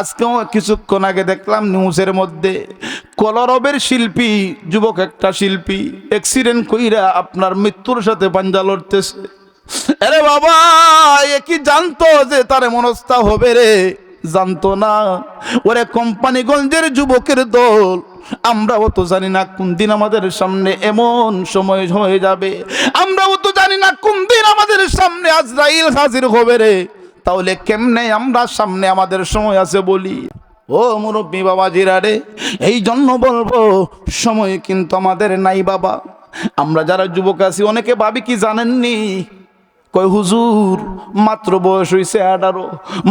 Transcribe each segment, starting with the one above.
আজকেও কিছুক্ষণ আগে দেখলাম নিউজের মধ্যে কলরবের শিল্পী, যুবক একটা শিল্পী অ্যাক্সিডেন্ট কইরা আপনার মৃত্যুর সাথে পাঞ্জা লড়তেছে। আরে বাবা, এ কি জানতো যে তার মনস্থা হবে রে? জানতো না। ওরে কোম্পানিগঞ্জের যুবকের দল, আমরাও তো জানি না কোন দিন আমাদের সামনে এমন সময় হয়ে যাবে। আমরাও তো জানি না কোন দিন আমাদের সামনে আজরাইল হাজির হবে রে। তাহলে কেমনে আমরা সামনে আমাদের সময় আছে বলি? ও মুরব্বী বাবা জিরারে এই জন্য বলব, সময় কিন্তু আমাদের নাই বাবা। আমরা যারা যুবক আছি, অনেকে ভাবি কি জানেননি? কয়, হুজুর, মাত্র বয়স হয়েছে আঠারো,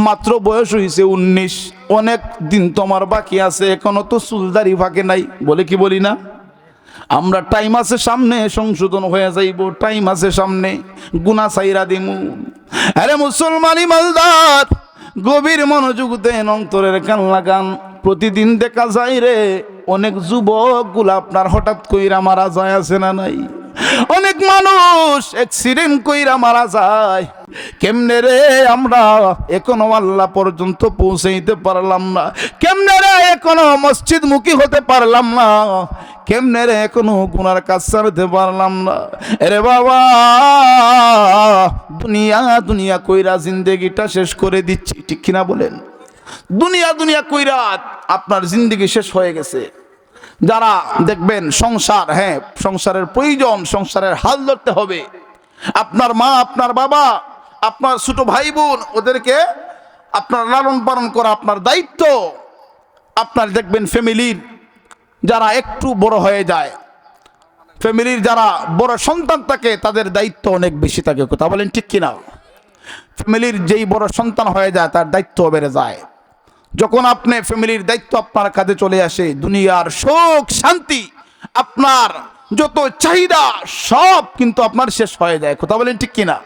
মাত্র বয়স হয়েছে উনিশ, অনেক দিন তোমার বাকি আছে, এখনও তো চুলদারি ফাঁকে নাই। বলে কি বলি না? আমরা টাইম আছে সামনে, সংশোধন হয়ে যাইব টাইম আছে সামনে গুনা সাইরা দিমু। আরে মুসলমানি মালদার গভীর মনোযোগ দেন, অন্তরের কান লাগান। প্রতিদিন দেখা যায় রে, অনেক যুবকগুলা আপনার হঠাৎ কইরা মারা যায়, আছে না নাই? অনেক মানুষ অ্যাক্সিডেন্ট কইরা মারা যায়। কেমনে রে আমরা? এখনও আল্লাহ পর্যন্ত পৌঁছাইতে পারলাম না। কেমনে রে এখনও মসজিদ মুখী হতে পারলাম না? কেমনে রে এখনও গুনার কাজ ছাড়তে পারলাম না? এরে বাবা, দুনিয়া দুনিয়া কইরা জিন্দেগিটা শেষ করে দিচ্ছি, ঠিক কিনা বলেন? দুনিয়া দুনিয়া কইরা আপনার জিন্দগি শেষ হয়ে গেছে। যারা দেখবেন সংসার হ্যাঁ সংসারের প্রয়োজন, সংসারের হাল ধরতে হবে। আপনার মা, আপনার বাবা, আপনার ছোট ভাই বোন ওদেরকে আপনার লালন পালন করা আপনার দায়িত্ব। আপনার দেখবেন ফ্যামিলির যারা একটু বড় হয়ে যায়, ফ্যামিলির যারা বড় সন্তান থাকে, তাদের দায়িত্ব অনেক বেশি থাকে। কথা বলেন ঠিক কিনা? ফ্যামিলির যেই বড় সন্তান হয়ে যায়, তার দায়িত্ব বেড়ে যায়। যখন আপনি ফ্যামিলির দায়িত্ব আপনার কাঁধে চলে আসে, দুনিয়ার সুখ, শান্তি, আপনার যত চাহিদা, সব কিন্তু আপনার শেষ হয়ে যায়। কথা বলেন ঠিক কিনা?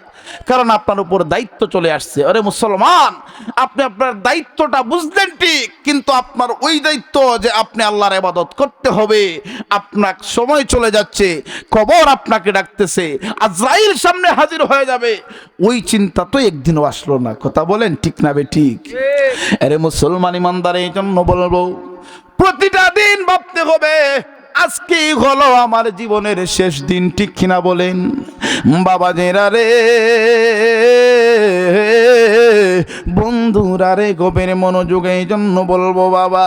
কারণ আপনার উপর দায়িত্ব চলে আসছে। আরে মুসলমান আপনি আপনার দায়িত্বটা বুঝলেন ঠিক কিন্তু আপনার ওই দায়িত্ব যে আপনি আল্লাহর ইবাদত করতে হবে আপনার সময় চলে যাচ্ছে কবর আপনাকে ডাকতেছে আজরাইল সামনে হাজির হয়ে যাবে। ওই চিন্তা তো একদিনও আসলো না। কথা বলেন ঠিক না বে ঠিক? আরে মুসলমান ইমানদার এই জন্য বলব প্রতিটা দিন ভাবতে হবে আজকেই হলো আমার জীবনের শেষ দিন, ঠিক কিনা বলেন? বাবা জেরা রে, বন্ধুরা রে গোপের মনোযোগে এই জন্য বলব বাবা,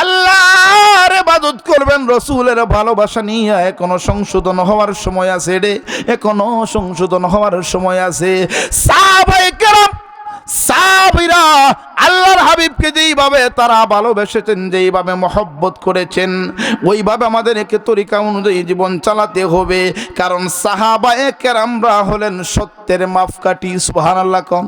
আল্লাহর ইবাদত করবেন, রসুলের ভালোবাসা নিয়ে এখনও সংশোধন হওয়ার সময় আছে রে, এখনও সংশোধন হওয়ার সময় আছে। কেরাম সাহাবীরা আল্লাহর হাবিবকে যেইভাবে তারা ভালোবেসেছেন, যেইভাবে মহব্বত করেছেন, ওইভাবে আমাদের একে তরিকা অনুযায়ী জীবন চালাতে হবে। কারণ সাহাবা সাহাবায়ে কেরামরা হলেন সত্যের মাপকাঠি, সুবহানাল্লাহ কম।